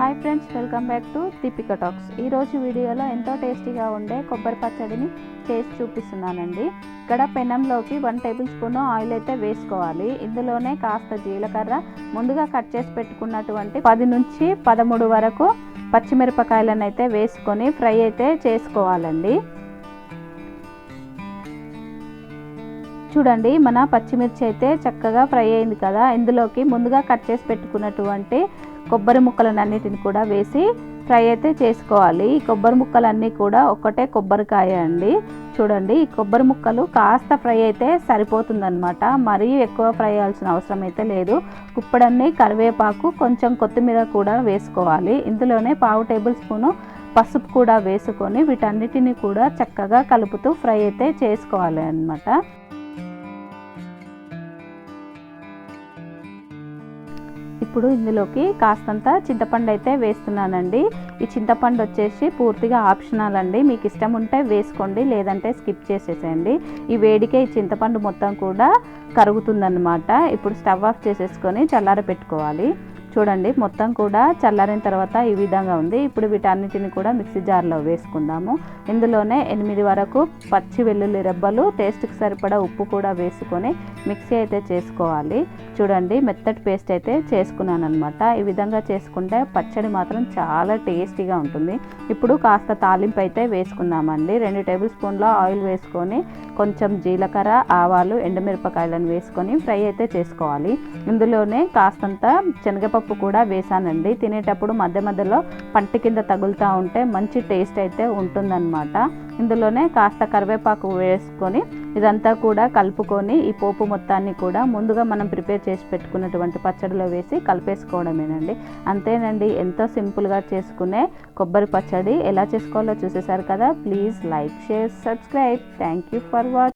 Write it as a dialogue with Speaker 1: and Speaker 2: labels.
Speaker 1: Hi friends welcome back to Deepika talks ఈరోజు వీడియోలో ఎంతో టేస్టీగా ఉండే కొబ్బరి పచ్చడిని చేసి చూపిస్తున్నానండి. ఇక్కడ పెనంలోకి వన్ టేబుల్ స్పూన్ ఆయిల్ అయితే వేసుకోవాలి. ఇందులోనే కాస్త జీలకర్ర ముందుగా కట్ చేసి పెట్టుకున్నటువంటి పది నుంచి పదమూడు వరకు పచ్చిమిరపకాయలను అయితే వేసుకొని ఫ్రై అయితే చేసుకోవాలండి. చూడండి మన పచ్చిమిర్చి అయితే చక్కగా ఫ్రై అయింది కదా. ఇందులోకి ముందుగా కట్ చేసి పెట్టుకున్నటువంటి కొబ్బరి ముక్కలన్నిటిని కూడా వేసి ఫ్రై అయితే చేసుకోవాలి. ఈ కొబ్బరి ముక్కలన్నీ కూడా ఒక్కటే కొబ్బరికాయ అండి. చూడండి ఈ కొబ్బరి ముక్కలు కాస్త ఫ్రై అయితే సరిపోతుందన్నమాట. మరీ ఎక్కువ ఫ్రై అవ్వాల్సిన అవసరం అయితే లేదు. కుప్పడన్ని కరివేపాకు కొంచెం కొత్తిమీర కూడా వేసుకోవాలి. ఇందులోనే పావు టేబుల్ స్పూను పసుపు కూడా వేసుకొని వీటన్నిటిని కూడా చక్కగా కలుపుతూ ఫ్రై అయితే చేసుకోవాలి అన్నమాట. ఇప్పుడు ఇందులోకి కాస్తంత చింతపండు అయితే వేస్తున్నానండి. ఈ చింతపండు వచ్చేసి పూర్తిగా ఆప్షనల్ అండి. మీకు ఇష్టం ఉంటే వేసుకోండి లేదంటే స్కిప్ చేసేసేయండి. ఈ వేడికే ఈ చింతపండు మొత్తం కూడా కరుగుతుందన్నమాట. ఇప్పుడు స్టవ్ ఆఫ్ చేసేసుకొని చల్లార పెట్టుకోవాలి చూడండి మొత్తం కూడా చల్లారిన తర్వాత ఈ విధంగా ఉంది. ఇప్పుడు వీటన్నిటిని కూడా మిక్సీ జార్లో వేసుకుందాము. ఇందులోనే ఎనిమిది వరకు పచ్చి వెల్లుల్లి రెబ్బలు టేస్ట్కి సరిపడా ఉప్పు కూడా వేసుకొని మిక్సీ అయితే చేసుకోవాలి. చూడండి మెత్తటి పేస్ట్ అయితే చేసుకున్నాను అనమాట ఈ విధంగా చేసుకుంటే పచ్చడి మాత్రం చాలా టేస్టీగా ఉంటుంది. ఇప్పుడు కాస్త తాలింపు అయితే వేసుకుందామండి. రెండు టేబుల్ స్పూన్ల ఆయిల్ వేసుకొని కొంచెం జీలకర్ర ఆవాలు ఎండుమిరపకాయలను వేసుకొని ఫ్రై అయితే చేసుకోవాలి. ఇందులోనే కాస్తంత శనగపప్పు కూడా వేసానండి. తినేటప్పుడు మధ్య మధ్యలో పంట కింద తగులుతూ ఉంటే మంచి టేస్ట్ అయితే ఉంటుందన్నమాట. ఇందులోనే కాస్త కరివేపాకు వేసుకొని ఇదంతా కూడా కలుపుకొని ఈ పోపు మొత్తాన్ని కూడా ముందుగా మనం ప్రిపేర్ చేసి పెట్టుకున్నటువంటి పచ్చడిలో వేసి కలిపేసుకోవడమేనండి. అంతేనండి ఎంతో సింపుల్గా చేసుకునే కొబ్బరి పచ్చడి ఎలా చేసుకోవాలో చూసేసారు కదా? Please like share subscribe. Thank you for ว่า